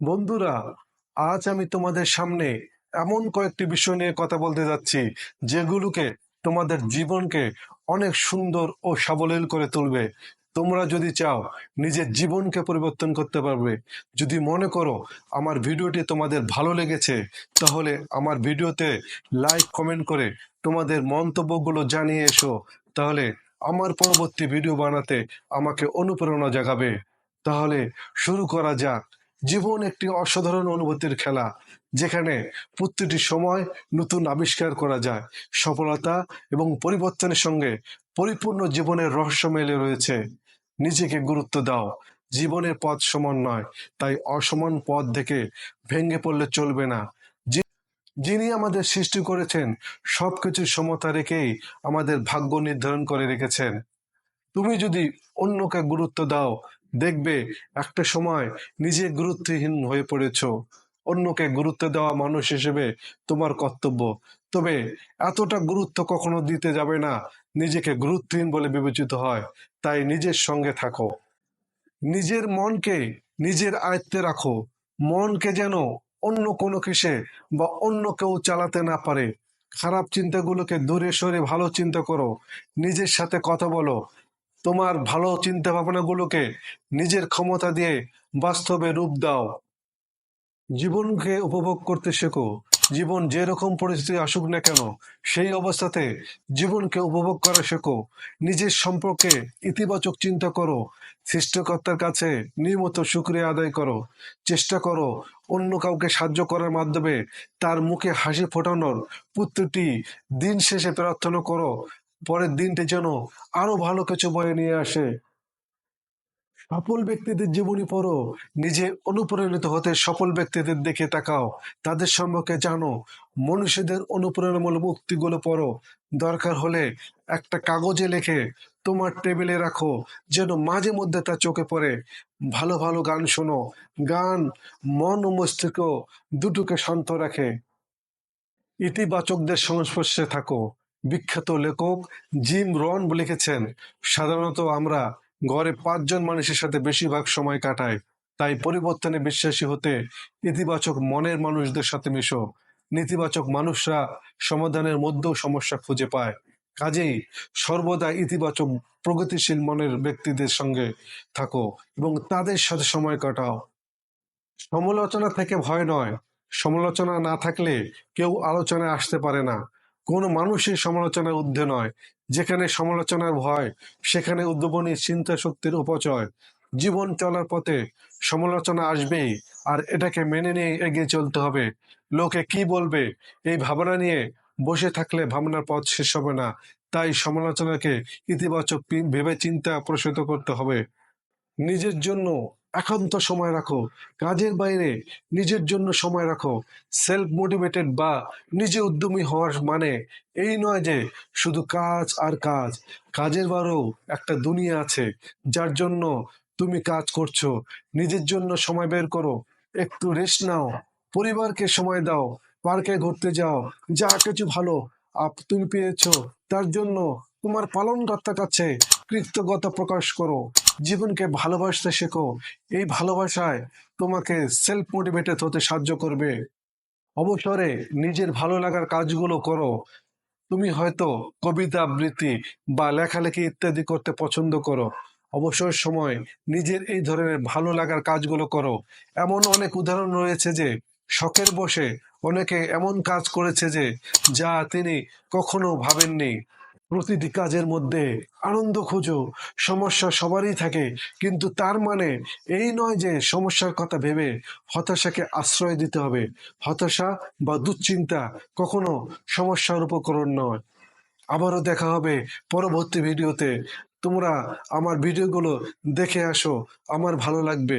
বন্ধুরা, আজ আমি তোমাদের সামনে এমন কয়েকটি বিষয় নিয়ে কথা বলতে যাচ্ছি, যেগুলোকে তোমাদের জীবনকে অনেক সুন্দর ও সাবলীল করে তুলবে। তোমরা যদি চাও নিজের জীবনকে পরিবর্তন করতে পারবে, যদি মনে করো আমার ভিডিওটি তোমাদের ভালো লেগেছে, তাহলে আমার ভিডিওতে লাইক, কমেন্ট করে তোমাদের মন্তব্যগুলো জানিয়ে এসো, তাহলে আমার পরবর্তী ভিডিও বানাতে আমাকে অনুপ্রেরণা জাগাবে। তাহলে শুরু করা যাক। জীবন একটি অসাধারণ অনুভূতির খেলা, যেখানে প্রতিটি সময় নতুন আবিষ্কার করা যায়। সফলতা এবং পরিবর্তনের সঙ্গে পরিপূর্ণ জীবনের রহস্য মেলে রয়েছে। নিজেকে গুরুত্ব দাও। জীবনের পথ সমান নয়, তাই অসমান পথ থেকে ভেঙে পড়লে চলবে না। যিনি আমাদের সৃষ্টি করেছেন, সবকিছু সমতা রেখেই আমাদের ভাগ্য নির্ধারণ করে রেখেছেন। তুমি যদি অন্যকে গুরুত্ব দাও দেখবে একটা সময় নিজে গুরুত্বহীন হয়ে পড়েছ। অন্যকে গুরুত্ব দেওয়া মানুষ হিসেবে তোমার কর্তব্য। তবে এতটা গুরুত্ব কখনো দিতে যাবে না। নিজেকে গুরুত্বহীন বলে বিবেচিত হয়। তাই নিজের সঙ্গে থাকো। নিজের মনকে নিজের আয়ত্তে রাখো। মনকে যেন অন্য কোনো কিসে বা অন্য কেউ চালাতে না পারে। খারাপ চিন্তাগুলোকে দূরে সরে ভালো চিন্তা করো। নিজের সাথে কথা বলো। তোমার ভালো চিন্তা ভাবনাগুলোকে নিজের ক্ষমতা দিয়ে বাস্তবে রূপ দাও। জীবনকে উপভোগ করতে শেখো। জীবন যেরকম পরিস্থিতি আসুক না কেন, সেই অবস্থাতে জীবনকে উপভোগ করা শেখো। নিজের সম্পর্কে ইতিবাচক চিন্তা করো। সৃষ্টকর্তার কাছে নিয়মিত শুক্রিয়া আদায় করো। চেষ্টা করো অন্য কাউকে সাহায্য করার মাধ্যমে তার মুখে হাসি ফোটানোর প্রতিটি দিন শেষে প্রার্থনা করো। পরের দিনটি যেন আরও ভালো কিছু বয়ে নিয়ে আসে। সফল ব্যক্তিদের জীবনী পড়ো, নিজে অনুপ্রাণিত হতে সফল ব্যক্তিদের দেখে তাকাও, তাদের সম্পর্কে জানো মনুষ্যদের অনুপ্রেরণামূলক উক্তিগুলো পড়ো। দরকার হলে একটা কাগজে লেখে তোমার টেবিলে রাখো, যেন মাঝে মধ্যে তা চোখে পড়ে। ভালো ভালো গান শোনো, গান, মন ও মস্তিষ্ক দুটোকে শান্ত রাখে। ইতিবাচকদের সংস্পর্শে থাকো। বিখ্যাত লেখক জিম রন লিখেছেন, সাধারণত আমরা ঘরে পাঁচজন মানুষের সাথে বেশিরভাগ সময় কাটাই, তাই পরিবর্তনে বিশ্বাসী হতে ইতিবাচক মনের মানুষদের সাথে মিশো। নেতিবাচক মানুষরা সমাধানের মধ্যেও সমস্যা খুঁজে পায়। কাজেই সর্বদা ইতিবাচক, প্রগতিশীল মনের ব্যক্তিদের সঙ্গে থাকো এবং তাদের সাথে সময় কাটাও। সমালোচনা থেকে ভয় নয়। সমালোচনা না থাকলে কেউ আলোচনায় আসতে পারে না। কোনো মানুষই সমালোচনার ঊর্ধ্বে নয়। যেখানে সমালোচনার ভয়, সেখানে উদ্ভাবনী চিন্তা শক্তির উপচয় জীবন চলার পথে সমালোচনা আসবেই, আর এটাকে মেনে নিয়ে এগিয়ে চলতে হবে। লোকে কি বলবে, এই ভাবনা নিয়ে বসে থাকলে ভাবনার পথ শেষ হবে না। তাই সমালোচনাকে ইতিবাচক ভেবে চিন্তা প্রসারিত করতে হবে। নিজের জন্য একান্ত সময় রাখো। কাজের বাইরে নিজের জন্য সময় রাখো। সেলফ মোটিভেটেড বা নিজে উদ্যমী হওয়ার মানে এই নয় যে শুধু কাজ আর কাজ। কাজের বারও একটা দুনিয়া আছে, যার জন্য তুমি কাজ করছ। নিজের জন্য সময় বের করো। একটু রেস্ট নাও। পরিবারকে সময় দাও। পার্কে ঘুরতে যাও। যা কিছু ভালো আপ, তুমি পেয়েছ, তার জন্য তোমার পালনকর্তার কাছে কৃতজ্ঞতা প্রকাশ করো। জীবনকে ভালোবাসতে শেখো। এই ভালোবাসায় তোমাকে সেলফ মোটিভেটেড হতে সাহায্য করবে। অবসরে নিজের ভালো লাগার কাজগুলো করো। তুমি হয়তো কবিতা আবৃত্তি বা লেখালেখি ইত্যাদি করতে পছন্দ করো। অবসর সময় নিজের এই ধরনের ভালো লাগার কাজগুলো করো। এমন অনেক উদাহরণ রয়েছে যে, শখের বসে অনেকে এমন কাজ করেছে যে, যা তিনি কখনো ভাবেননি। প্রতিটি কাজের মধ্যে আনন্দ খোঁজো, সমস্যা সবারই থাকে, কিন্তু তার মানে এই নয় যে সমস্যার কথা ভেবে হতাশাকে আশ্রয় দিতে হবে। হতাশা বা দুশ্চিন্তা কখনো সমস্যার উপকরণ নয়। আবারও দেখা হবে পরবর্তী ভিডিওতে। তোমরা আমার ভিডিওগুলো দেখে আসো, আমার ভালো লাগবে।